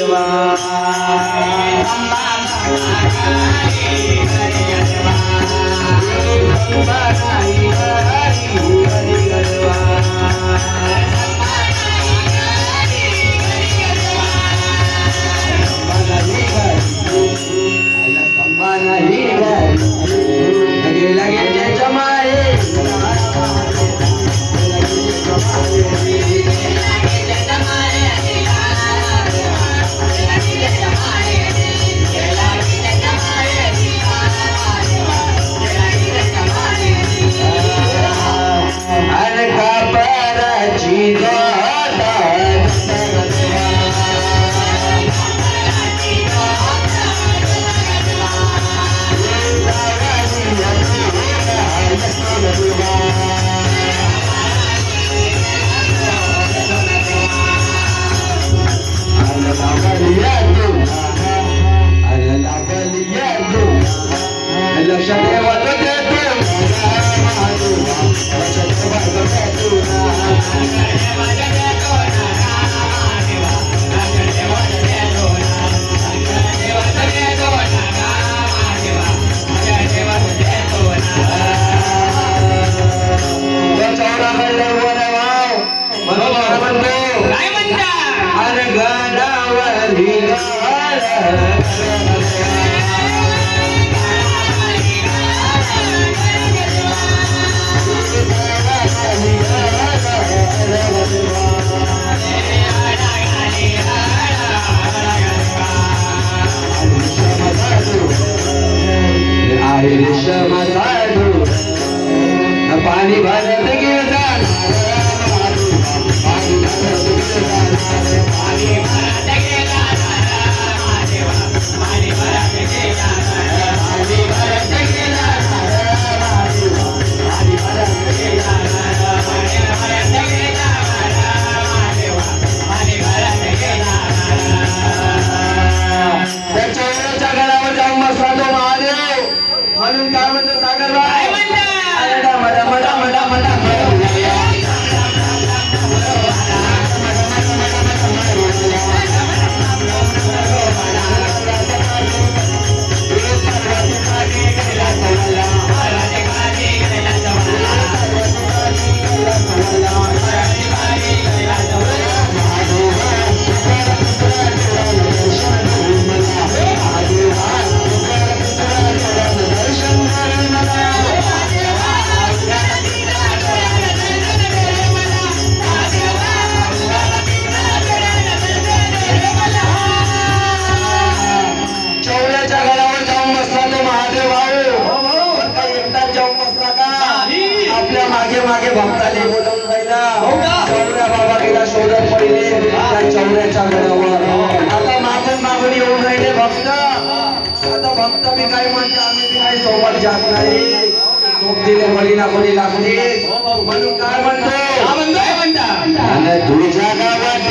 Shiva. पाणी भरत गेला आता मी काय म्हणते आम्ही काय सोबत जात नाही. सोबतीने बळी ना बळी लागते म्हणून काय म्हणतो? म्हणता तुझ्या गावात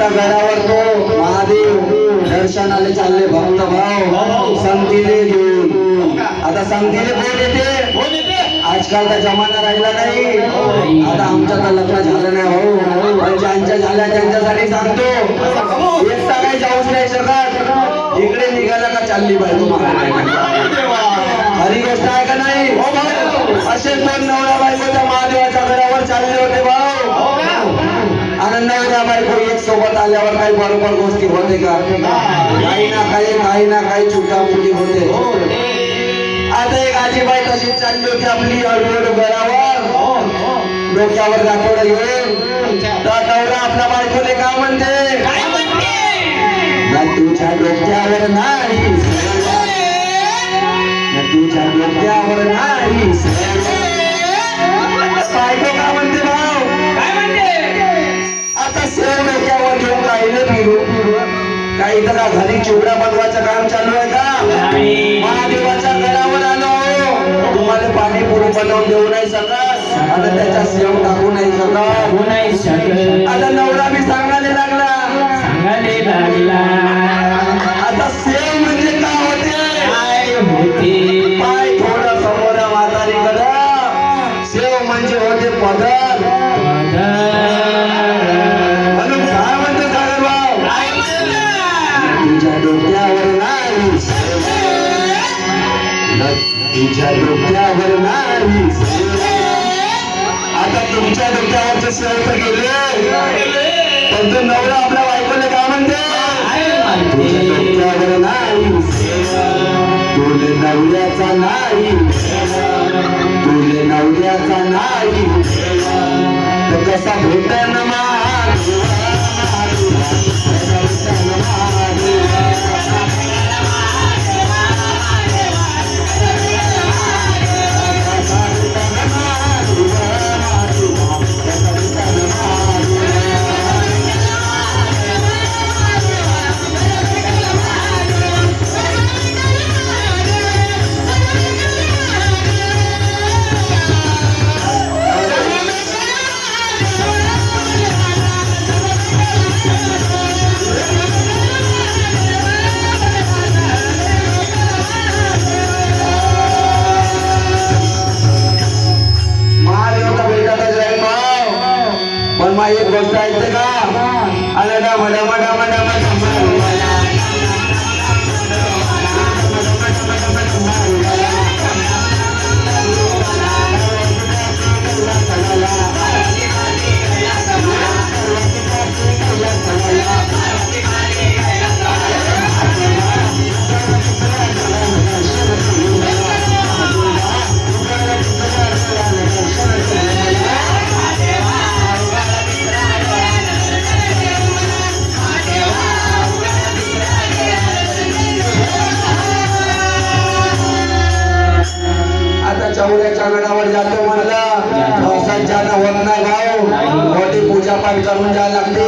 आता गडावर तो महादेव दर्शनाला चालले भक्त भाव संगतीले घेऊन. आता संगतीले कोण येते. आजकाल तर जमाना राहिला नाही. आता आमच्या तर लग्न झालं नाही भाऊ. पण ज्यांच्या झाल्या त्यांच्यासाठी सांगतो. एकटा काही जाऊच नाही शकत. इकडे निघाला का चालली बायको मागे खरी गोष्ट आहे का नाही? हो असे दोन नवरा बायको त्या महादेवाच्या घरावर चालले होते भाऊ. सोबत आल्यावर काही बरोबर गोष्टी होते का? काही ना काही काही ना काही चुकामुकी होते. हो. आता एक आजीबाई तशीच चालली होती आपली हळूहळू घरावर हो, हो. डोक्यावर गाठोडं घेऊन. तर नवरा आपल्या बायकोले का म्हणते? काय म्हणते? ना तुझ्या डोक्यावर नाही. तुझ्या डोक्यावर नाही. बायको का बनवून देऊ नाही शकत? आता त्याच्या सेव टाकू नाही शकत. हो नाही शकत. आता नवरा मी सांगायला लागला. सांगाले लागला. आता सेव म्हणजे काय होते? काय होते? पाय थोडं समोर म्हातारीकडं. सेव म्हणजे होते पदर. म्हणून तुमच्या तुझ्या डोक्यावर नाही. आता तुमच्या डोक्यावरचे सर तर गेले. पण तो नवरा आपल्या बायकोला काय म्हणते? तुझ्या डोक्यावर नाही. तुले नवऱ्याचा नाही. तुले नवऱ्याचा नाही. तर कसा भेटणार? होत नाही भाऊ मोठी पूजा पाठ करून जायला लागते.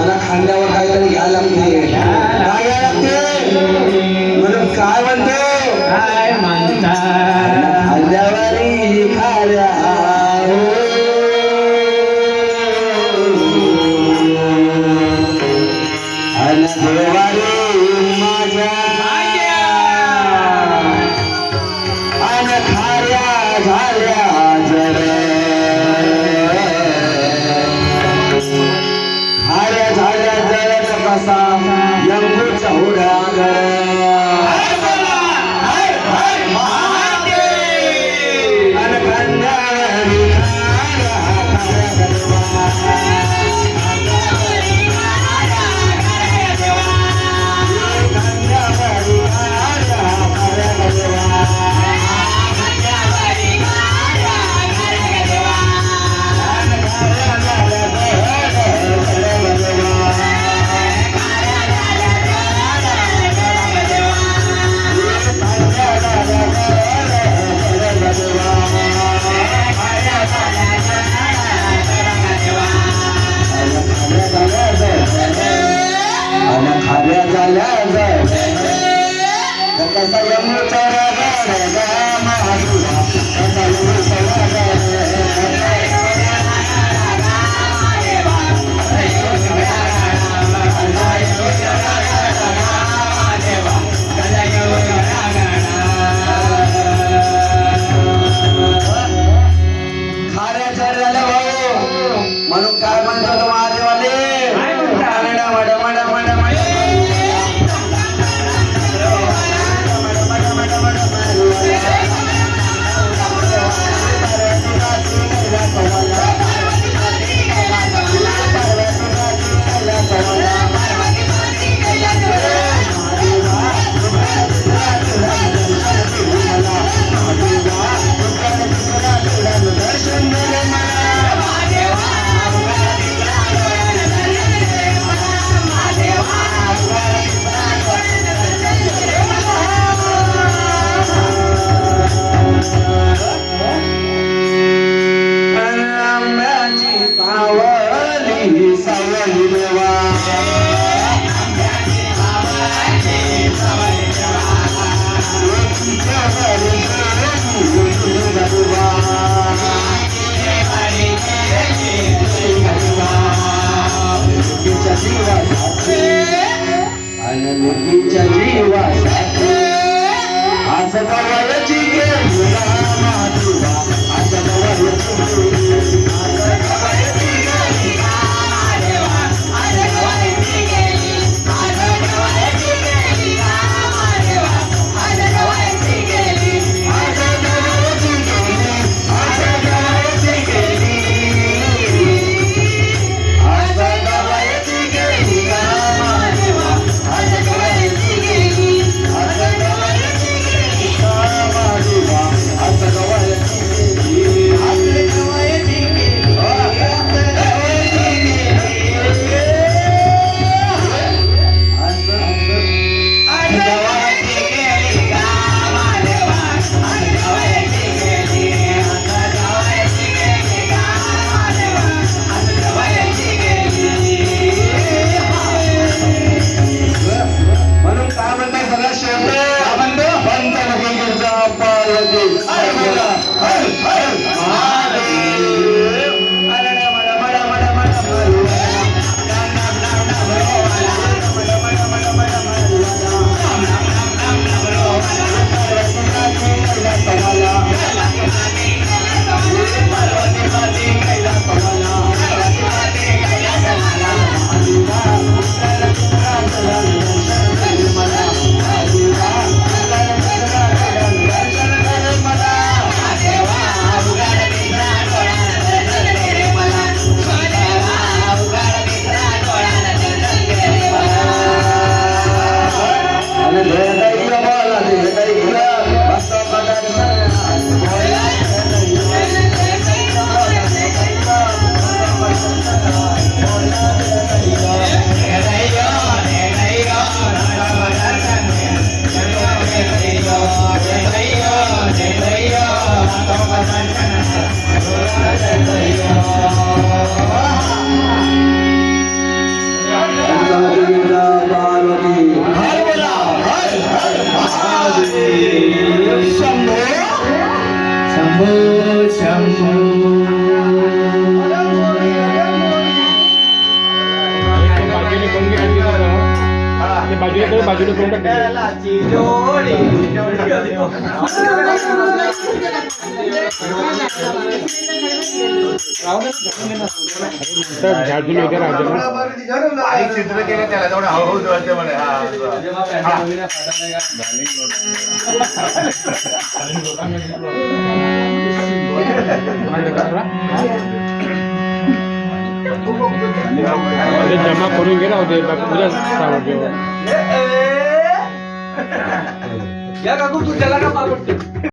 आणि खांद्यावर काहीतरी घ्यायला लागते. काय घ्यायला लागते? म्हणून काय म्हणतो? काय म्हणतात? खांद्यावरी खाऱ्या अन देवारी जीवा आणि मुलीच्या जीवा असं कवायची गे माझी जमा करून गेला होते पूजा सावडे या काकू तू त्याला का मागवते